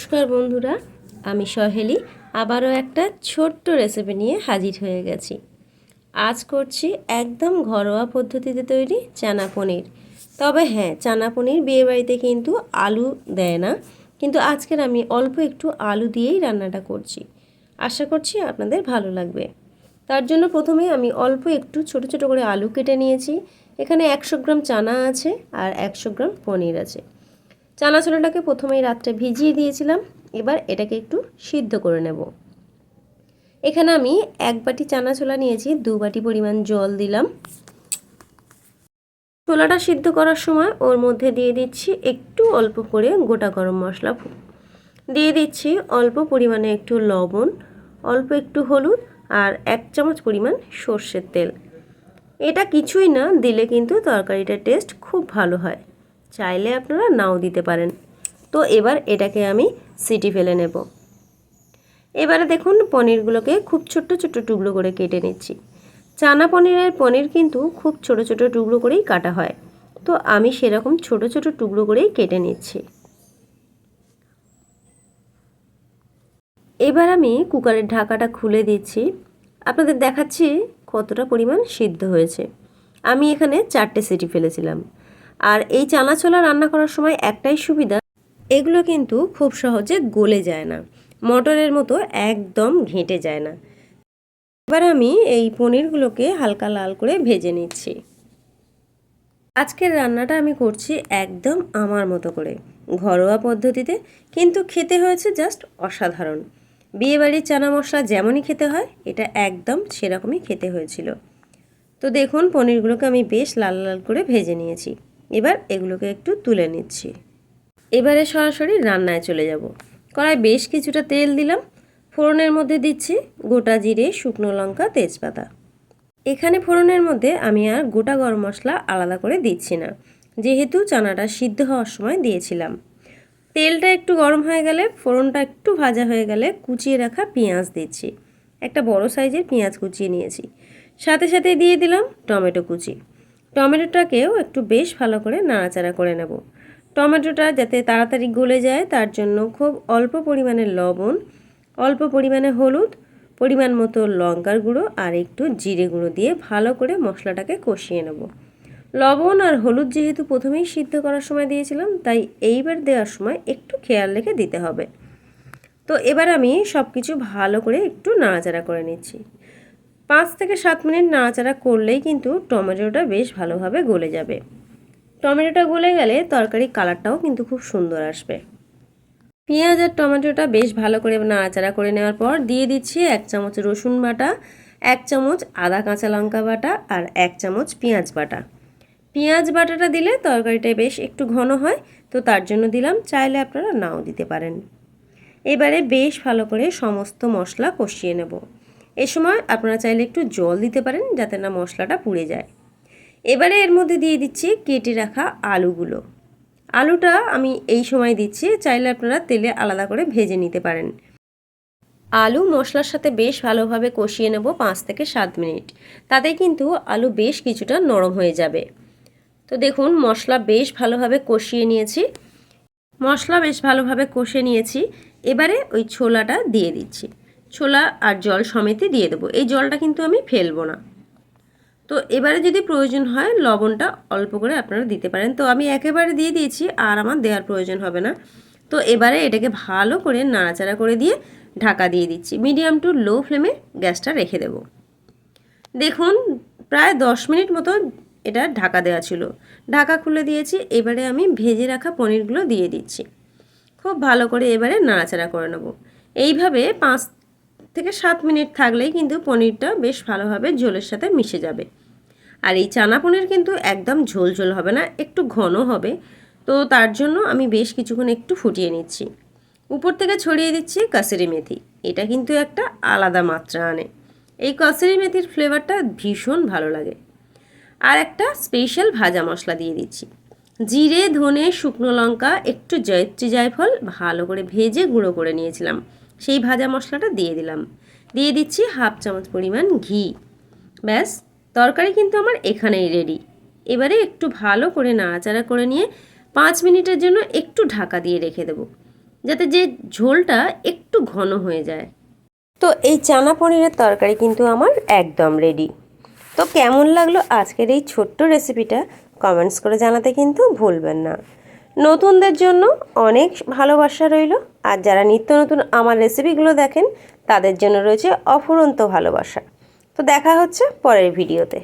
নমস্কার বন্ধুরা, আমি সহেলি। আবারও একটা ছোট্ট রেসিপি নিয়ে হাজির হয়ে গেছি। আজ করছি একদম ঘরোয়া পদ্ধতিতে তৈরি চানা পনির। তবে হ্যাঁ চানা পনির বিয়েবাড়িতে কিন্তু আলু দেয় না। কিন্তু আজকের আমি অল্প একটু আলু দিয়েই রান্নাটা করছি। আশা করছি আপনাদের ভালো লাগবে। তার জন্য প্রথমে আমি অল্প একটু ছোট ছোট করে আলু কেটে নিয়েছি। এখানে একশো গ্রাম চানা আছে আর একশো গ্রাম পনির আছে। চানা ছোলাটাকে প্রথমেই রাত্রে ভিজিয়ে দিয়েছিলাম। এবার এটাকে একটু সিদ্ধ করে নেব। এখানে আমি এক বাটি চানা ছোলা নিয়েছি, দু বাটি পরিমাণ জল দিলাম। ছোলাটা সিদ্ধ করার সময় ওর মধ্যে দিয়ে দিচ্ছি একটু অল্প করে গোটা গরম মশলা। দিয়ে দিচ্ছি অল্প পরিমাণে একটু লবণ, অল্প একটু হলুদ আর এক চামচ পরিমাণ সর্ষের তেল। এটা কিছুই না, দিলে কিন্তু তরকারিটার টেস্ট খুব ভালো হয়। চাইলে আপনারা নাও দিতে পারেন। তো এবার এটাকে আমি সিটি ফেলে নেব। এবারে দেখুন পনিরগুলোকে খুব ছোট্ট ছোট্ট টুকরো করে কেটে নিচ্ছি। চানা পনিরের পনির কিন্তু খুব ছোট ছোট টুকরো করেই কাটা হয়। তো আমি সেরকম ছোট ছোট টুকরো করেই কেটে নিচ্ছি। এবার আমি কুকারের ঢাকাটা খুলে দিচ্ছি। আপনাদের দেখাচ্ছি কতটা পরিমাণ সিদ্ধ হয়েছে। আমি এখানে চারটে সিটি ফেলেছিলাম। আর এই চানা ছোলা রান্না করার সময় একটাই সুবিধা, এগুলো কিন্তু খুব সহজে গলে যায় না। মটরের মতো একদম ঘেঁটে যায় না। এবার আমি এই পনিরগুলোকে হালকা লাল করে ভেজে নিচ্ছি। আজকের রান্নাটা আমি করছি একদম আমার মতো করে, ঘরোয়া পদ্ধতিতে, কিন্তু খেতে হয়েছে জাস্ট অসাধারণ। বিয়েবাড়ির চানা মশলা যেমনই খেতে হয়, এটা একদম সেরকমই খেতে হয়েছিল। তো দেখুন, পনিরগুলোকে আমি বেশ লাল লাল করে ভেজে নিয়েছি। এবার এগুলোকে একটু তুলে নিচ্ছি। এবারে সরাসরি রান্নায় চলে যাব। কড়াই বেশ কিছুটা তেল দিলাম। ফোড়নের মধ্যে দিচ্ছি গোটা জিরে, শুকনো লঙ্কা, তেজপাতা। এখানে ফোড়নের মধ্যে আমি আর গোটা গরম মশলা আলাদা করে দিচ্ছি না। যেহেতু চানাটা সিদ্ধ হওয়ার সময় দিয়েছিলাম। তেলটা একটু গরম হয়ে গেলে, ফোড়নটা একটু ভাজা হয়ে গেলে কুচিয়ে রাখা পেঁয়াজ দিচ্ছি। একটা বড় সাইজের পেঁয়াজ কুচিয়ে নিয়েছি। সাথে সাথে দিয়ে দিলাম টমেটো কুচি। টমেটোটাকেও একটু বেশ ভালো করে নাড়াচাড়া করে নেব। টমেটোটা যাতে তাড়াতাড়ি গলে যায়, তার জন্য খুব অল্প পরিমাণে লবণ, অল্প পরিমাণে হলুদ, পরিমাণ মতো লঙ্কার গুঁড়ো আর একটু জিরে গুঁড়ো দিয়ে ভালো করে মশলাটাকে কষিয়ে নেব। লবণ আর হলুদ যেহেতু প্রথমেই সিদ্ধ করার সময় দিয়েছিলাম, তাই এইবার দেওয়ার সময় একটু খেয়াল রেখে দিতে হবে। তো এবার আমি সব কিছু ভালো করে একটু নাড়াচাড়া করে নিচ্ছি। পাঁচ থেকে সাত মিনিট নাড়াচাড়া করলেই কিন্তু টমেটোটা বেশ ভালোভাবে গলে যাবে। টমেটোটা গলে গেলে তরকারি কালারটাও কিন্তু খুব সুন্দর আসবে। পেঁয়াজ আর টমেটোটা বেশ ভালো করে নাড়াচাড়া করে নেওয়ার পর দিয়ে দিচ্ছি এক চামচ রসুন বাটা, এক চামচ আদা কাঁচা লঙ্কা বাটা আর এক চামচ পেঁয়াজ বাটা। পেঁয়াজ বাটাটা দিলে তরকারিটা বেশ একটু ঘন হয়, তো তার জন্য দিলাম, চাইলে আপনারা নাও দিতে পারেন। এবারে বেশ ভালো করে সমস্ত মশলা কষিয়ে নেব। এ সময় আপনারা চাইলে একটু জল দিতে পারেন যাতে না মশলাটা পুড়ে যায়। এবারে এর মধ্যে দিয়ে দিচ্ছি কেটে রাখা আলুগুলো। আলুটা আমি এই সময় দিচ্ছি, চাইলে আপনারা তেলে আলাদা করে ভেজে নিতে পারেন। আলু মশলার সাথে বেশ ভালোভাবে কষিয়ে নেব পাঁচ থেকে সাত মিনিট। তাতে কিন্তু আলু বেশ কিছুটা নরম হয়ে যাবে। তো দেখুন, মশলা বেশ ভালোভাবে কষিয়ে নিয়েছি। মশলা বেশ ভালোভাবে কষে নিয়েছি। এবারে ওই ছোলাটা দিয়ে দিচ্ছি। ছোলা আর জল সমেতে দিয়ে দেবো। এই জলটা কিন্তু আমি ফেলব না। তো এবারে যদি প্রয়োজন হয়, লবণটা অল্প করে আপনারা দিতে পারেন। তো আমি একেবারে দিয়ে দিয়েছি, আর আমার দেওয়ার প্রয়োজন হবে না। তো এবারে এটাকে ভালো করে নাড়াচাড়া করে দিয়ে ঢাকা দিয়ে দিচ্ছি। মিডিয়াম টু লো ফ্লেমে গ্যাসটা রেখে দেব। দেখুন, প্রায় দশ মিনিট মতো এটা ঢাকা দেওয়া ছিল। ঢাকা খুলে দিয়েছি, এবারে আমি ভেজে রাখা পনিরগুলো দিয়ে দিচ্ছি। খুব ভালো করে এবারে নাড়াচাড়া করে নেব। এইভাবে পাঁচ থেকে সাত মিনিট থাকলেই কিন্তু পনিরটা বেশ ভালোভাবে ঝোলের সাথে মিশে যাবে। আর এই চানা পনির কিন্তু একদম ঝোল ঝোল হবে না, একটু ঘন হবে। তো তার জন্য আমি বেশ কিছুক্ষণ একটু ফুটিয়ে নিচ্ছি। উপর থেকে ছড়িয়ে দিচ্ছি কাসুরি মেথি। এটা কিন্তু একটা আলাদা মাত্রা আনে। এই কাসুরি মেথির ফ্লেভারটা ভীষণ ভালো লাগে। আর একটা স্পেশাল ভাজা মশলা দিয়ে দিচ্ছি। জিরে, ধনে, শুকনো লঙ্কা, একটু জয়ত্রী জায়ফল ভালো করে ভেজে গুঁড়ো করে নিয়েছিলাম। সেই ভাজা মশলাটা দিয়ে দিলাম। দিয়ে দিচ্ছি হাফ চামচ পরিমাণ ঘি। ব্যাস, তরকারি কিন্তু আমার এখানেই রেডি এবারে একটু ভালো করে নাড়াচাড়া করে নিয়ে পাঁচ মিনিটের জন্য একটু ঢাকা দিয়ে রেখে দেবো, যাতে যে ঝোলটা একটু ঘন হয়ে যায়। তো এই চানা পনিরের তরকারি কিন্তু আমার একদম রেডি তো কেমন লাগল আজকের এই ছোট্ট রেসিপিটা কমেন্টস করে জানাতে কিন্তু ভুলবেন না। নতুনদের জন্য অনেক ভালোবাসা রইল। আর যারা নিত্য নতুন আমার রেসিপিগুলো দেখেন, তাদের জন্য রয়েছে অফুরন্ত ভালোবাসা। তো দেখা হচ্ছে পরের ভিডিওতে।